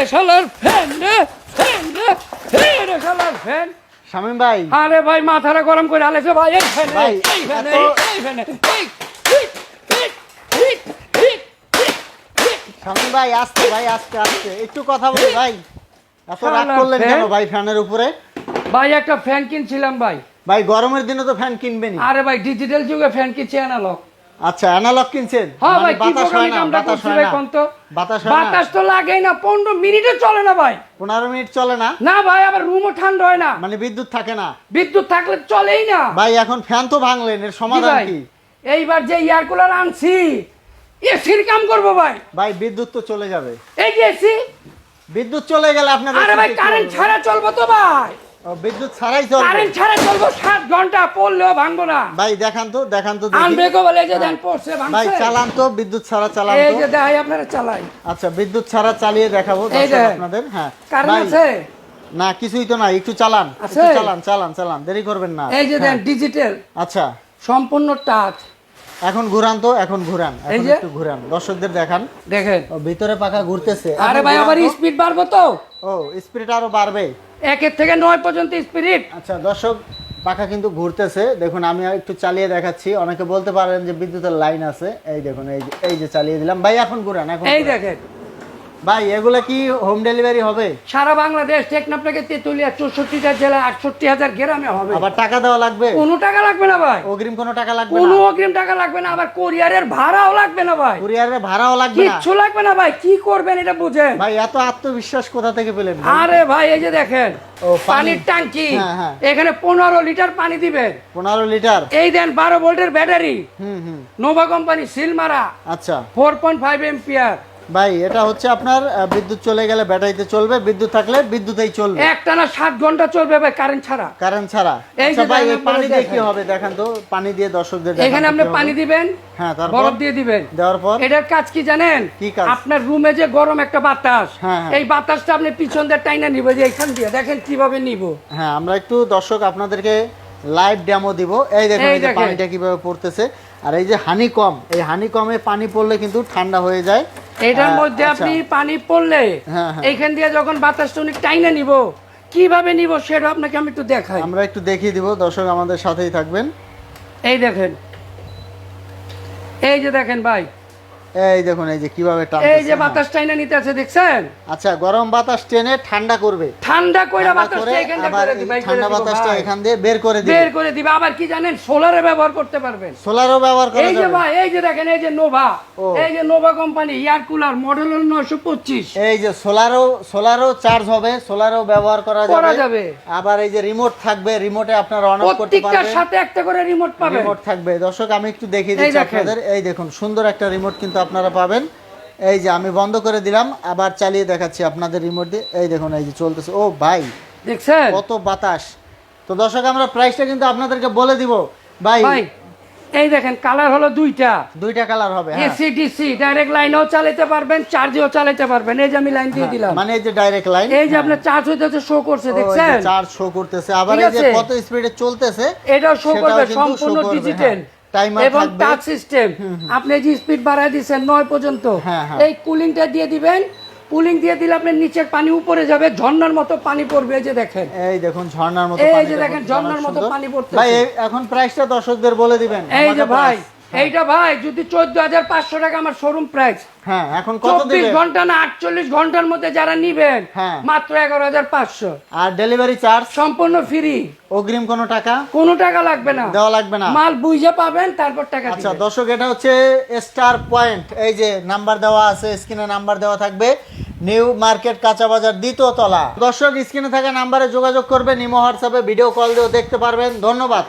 রে শালার ফ্যান রে ফ্যান রে হে রে শালার ফ্যান শামীম ভাই। আরে ভাই মাথাটা গরম করে আলেছে ভাই এই ফ্যান ভাই, এই ফ্যান এই ফ্যান এই। শামীম ভাই আসতে ভাই আস্তে আস্তে। একটু কথা বলি ভাই। এত রাগ করলেন কেন ভাই ফ্যানের উপরে? ভাই একটা ফ্যান কিনছিলাম ভাই। ভাই গরমের দিনে তো ফ্যান কিনবেনি আরে ভাই ডিজিটাল যুগে ফ্যান কিনছে অ্যানালগ আচ্ছা অ্যানালগ কিনছেন? হ্যাঁ মানে ভাই কি কামটা করছি ভাই কোন তো বাতাস বাতাস তো লাগেই না পনেরো মিনিটও চলে না ভাই। পনেরো মিনিট চলে না? না ভাই আবার রুমও ঠান্ডা হয় না। মানে বিদ্যুৎ থাকে না? বিদ্যুৎ থাকলে চলেই না। ভাই এখন ফ্যান তো ভাঙলেন এর সমাধান কি? এইবার যে এয়ার কুলার আনছি এসির কাম করব ভাই। ভাই বিদ্যুৎ তো চলে যাবে। এই যে এসি বিদ্যুৎ চলে গেলে আপনাদের আরে ভাই কারেন্ট ছাড়া চলবো তো ভাই। বিদ্যুৎ ছাড়াই চলবে। কারেন্ট ছাড়া চলবো সাত ঘণ্টা পড়লেও ভাঙবো না। ভাই দেখান তো দেখান তো বলে যে দেন পড়ছে ভাই চালান তো বিদ্যুৎ ছাড়া চালান এই যে দেখাই আপনারা চালাই। আচ্ছা বিদ্যুৎ ছাড়া চালিয়ে দেখাবো আপনাদের হ্যাঁ। কারেন্ট আছে? না কিছুই তো না একটু চালান একটু চালান চালান চালান দেরি করবেন না। এই যে দেন হ্যাঁ, ডিজিটাল আচ্ছা। সম্পূর্ণ টাচ এখন ঘুরান তো এখন ঘুরান এই এখন যে। একটু ঘুরান। দর্শকদের দেখান। দেখেন। ও, ভিতরে পাখা ঘুরতেছে। আরে ভাই আমার আবার স্পিড বাড়বো তো? ও স্পিড আরও বাড়বে। একের থেকে নয় পর্যন্ত স্পিড আচ্ছা দর্শক পাখা কিন্তু ঘুরতেছে। দেখুন আমি একটু চালিয়ে দেখাচ্ছি। অনেকে বলতে পারেন যে বিদ্যুতের লাইন আছে। এই দেখুন এই যে এই যে চালিয়ে দিলাম। ভাই এখন ঘুরান এখন এই দেখেন। ভাই এগুলো কি হোম ডেলিভারি হবে? সারা বাংলাদেশ টেকনাফ থেকে তেতুলিয়া চৌষট্টিটা জেলা আটষট্টি হাজার গ্রামে হবে। আবার টাকা দেওয়া লাগবে? কোনো টাকা লাগবে না ভাই। অগ্রিম কোনো টাকা লাগবে কোনো অগ্রিম টাকা লাগবে না আবার কোরিয়ারের ভাড়াও লাগবে না ভাই। কুরিয়ারের ভাড়াও লাগবে না? কিচ্ছু লাগবে না ভাই কি করবেন এটা বুঝেন। ভাই এত আত্মবিশ্বাস কোথা থেকে পেলেন? আরে ভাই এই যে দেখেন পানির ট্যাঙ্কি হ্যাঁ, হ্যাঁ। এখানে পনেরো লিটার পানি দিবেন। পনেরো লিটার? এই দেন বারো ভোল্টের ব্যাটারি। হুম হুম। নোভা কোম্পানি সিল মারা আচ্ছা। Four point five ampere. ভাই এটা হচ্ছে আপনার বিদ্যুৎ চলে গেলে ব্যাটারিতে চলবে বিদ্যুৎ থাকলে বিদ্যুতেই চলবে। একটানা সাত ঘণ্টা চলবে ভাই কারেন্ট ছাড়া। কারেন্ট ছাড়া। আচ্ছা ভাই এই পানি দিয়ে কি হবে দেখান তো পানি দিয়ে দর্শকদের দেখান এখানে আপনি পানি দিবেন হ্যাঁ তারপর? বরফ দিয়ে দিবেন। দেওয়ার পর? এটার কাজ কি জানেন? কি কাজ? আপনার রুমে যে গরম একটা বাতাস হ্যাঁ, হ্যাঁ। এই বাতাসটা আপনি পিছন দিয়ে টাইনা নিব যে এখান দিয়ে। দেখেন কীভাবে নিব। হ্যাঁ আমরা একটু দর্শক আপনাদেরকে লাইভ ডেমো দিব। এই দেখুন এই যে। পানিটা কীভাবে পড়তেছে। আর এই যে হানি কম এই হানি কমে পানি পড়লে কিন্তু ঠান্ডা হয়ে যায়। এটার মধ্যে আচ্ছা। আপনি পানি পড়লে হ্যাঁ, হ্যাঁ। এইখান দিয়ে যখন বাতাসটা উনি টাইনে নিব কীভাবে নিব সেটা আপনাকে আমি একটু দেখাই আমরা একটু দেখিয়ে দিব দর্শক আমাদের সাথেই থাকবেন এই দেখেন এই যে দেখেন ভাই এই দেখুন এই যে কীভাবে এই যে হ্যাঁ। বাতাস টাইনা নিতে আছে দেখছেন? আচ্ছা গরম বাতাস টেনে ঠান্ডা করবে। ঠান্ডা কইরা বাতাসটা এখানে দিবে ঠান্ডা বাতাসটা এখান দিয়ে বের করে দিবে। বের করে দিবে আবার কি জানেন সোলারে ব্যবহার করতে পারবেন। সোলারও ব্যবহার করা এই যে ভাই এই যে দেখেন এই যে নোভা। ও। এই যে Nova company air cooler model হল নয়শো পঁচিশ। এই যে সোলারও সোলারও চার্জ হবে সোলারও ব্যবহার করা যাবে। করা যাবে। আবার এই যে রিমোট থাকবে রিমোটে আপনারা অন অফ করতে প্রত্যেকটার পারবেন। সাথে একটা করে রিমোট পাবেন। রিমোট থাকবে। দর্শক আমি একটু দেখিয়ে দিচ্ছি আপনাদের। এই দেখুন সুন্দর একটা রিমোট কিন্তু আপনারা পাবেন। এই যে আমি বন্ধ করে দিলাম আবার চালিয়ে দেখাচ্ছি আপনাদের রিমোট দিয়ে। এই দেখুন এই যে চলতেছে। ও ভাই দেখছেন? কত বাতাস। তো দর্শক আমরা প্রাইসটা কিন্তু আপনাদেরকে বলে দিব। ভাই এই দেখেন কালার হলো দুইটা। দুইটা কালার হবে হ্যাঁ। এসি ডিসি ডাইরেক্ট লাইনেও চালাতে পারবেন চার্জেও চালাতে পারবেন। এই যে আমি লাইন দিয়ে দিলাম। মানে এই যে ডাইরেক্ট লাইন এই যে আপনার চার্জ হইতেছে শো করছে দেখছেন? চার্জ শো করতেছে। আবার এই যে কত স্পিডে চলতেছে এটাও শো করবে সম্পূর্ণ ডিজিটাল হ্যাঁ। এবং টাচ সিস্টেম আপনি যে স্পিড বাড়ায় দিচ্ছেন নয় পর্যন্ত হ্যাঁ, হ্যাঁ। এই কুলিংটা দিয়ে দিবেন। কুলিং দিয়ে দিলে আপনার নিচের পানি উপরে যাবে ঝর্ণার মতো পানি পড়বে এই যে দেখেন। এই দেখুন ঝর্ণার মতো এই যে দেখেন, ঝর্ণার মতো পানি পড়তে ভাই এখন প্রাইসটা দর্শকদের বলে দিবেন এই যে ভাই। এইটা ভাই যদি চোদ্দ হাজার পাঁচশো টাকা আমার শোরুম প্রাইস হ্যাঁ এখন কত চব্বিশ ঘণ্টা না আটচল্লিশ ঘণ্টার মধ্যে যারা নিবেন হ্যাঁ। মাত্র এগারো হাজার পাঁচশো। আর ডেলিভারি চার্জ সম্পূর্ণ ফ্রি অগ্রিম কোনো টাকা? কোনো টাকা লাগবে না। দেওয়া লাগবে না। মাল বুঝে পাবেন তারপর টাকা আচ্ছা দর্শক এটা হচ্ছে স্টার পয়েন্ট এই যে নাম্বার দেওয়া আছে স্ক্রিনে নাম্বার দেওয়া থাকবে। নিউ মার্কেট কাঁচা বাজার দ্বিতীয় তলা। দর্শক স্ক্রিনে থাকা নাম্বারে যোগাযোগ করবেন ইমো হোয়াটসঅ্যাপে ভিডিও কল দিয়েও দেখতে পারবেন। ধন্যবাদ।